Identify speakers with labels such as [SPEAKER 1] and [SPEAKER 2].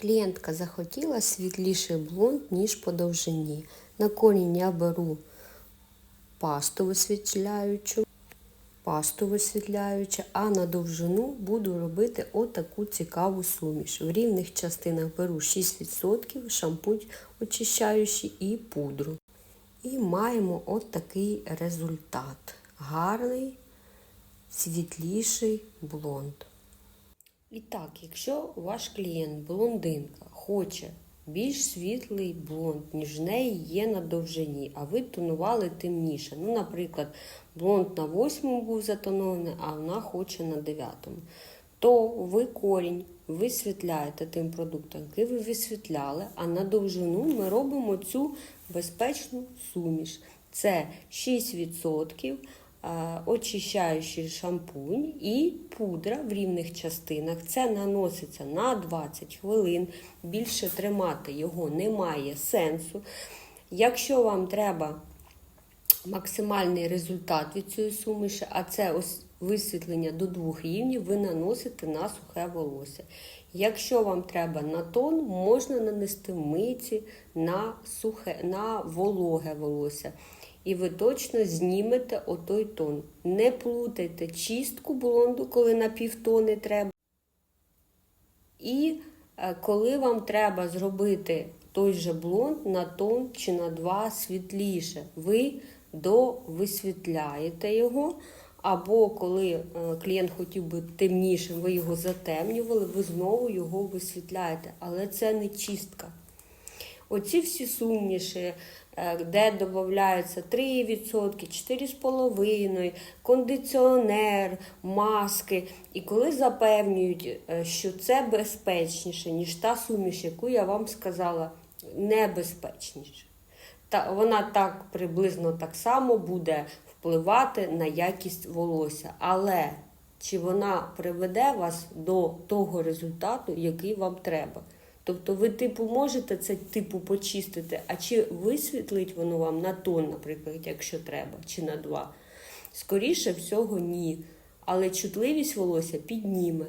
[SPEAKER 1] Клієнтка захотіла світліший блонд, ніж по довжині. На корінь я беру пасту висвітляючу, пасту висвітляючу, а на довжину буду робити отаку цікаву суміш. В рівних частинах беру 6% шампунь очищаючий і пудру. І маємо от такий результат. Гарний, світліший блонд. І так, якщо ваш клієнт блондинка хоче більш світлий блонд, ніж в неї є на довжині, а ви тонували темніше. Ну, наприклад, блонд на восьмому був затонований, а вона хоче на дев'ятому. То ви корінь висвітляєте тим продуктом, який ви висвітляли, а на довжину ми робимо цю безпечну суміш. Це 6% е, очищаючий шампунь і пудра в рівних частинах. Це наноситься на 20 хвилин. Більше тримати його немає сенсу. Якщо вам треба максимальний результат від цієї суміші, а це висвітлення до двох рівнів, ви наносите на сухе волосся. Якщо вам треба на тон, можна нанести миці на сухе, на вологе волосся. І ви точно знімете отой тон. Не плутайте чистку блонду, коли на півтони треба. І е, коли вам треба зробити той же блонд на тон чи на два світліше, ви довисвітляєте його. Або коли е, клієнт хотів би темнішим, ви його затемнювали, ви знову його висвітляєте. Але це не чистка. Оці всі суміші, е, де додаються 3%, 4,5%, кондиціонер, маски. І коли запевнюють, е, що це безпечніше, ніж та суміш, яку я вам сказала, небезпечніше. Та вона так приблизно так само буде впливати на якість волосся. Але чи вона приведе вас до того результату, який вам треба? Тобто ви, типу, можете це типу почистити, а чи висвітлить воно вам на тон, наприклад, якщо треба, чи на два? Скоріше всього, ні. Але чутливість волосся підніме.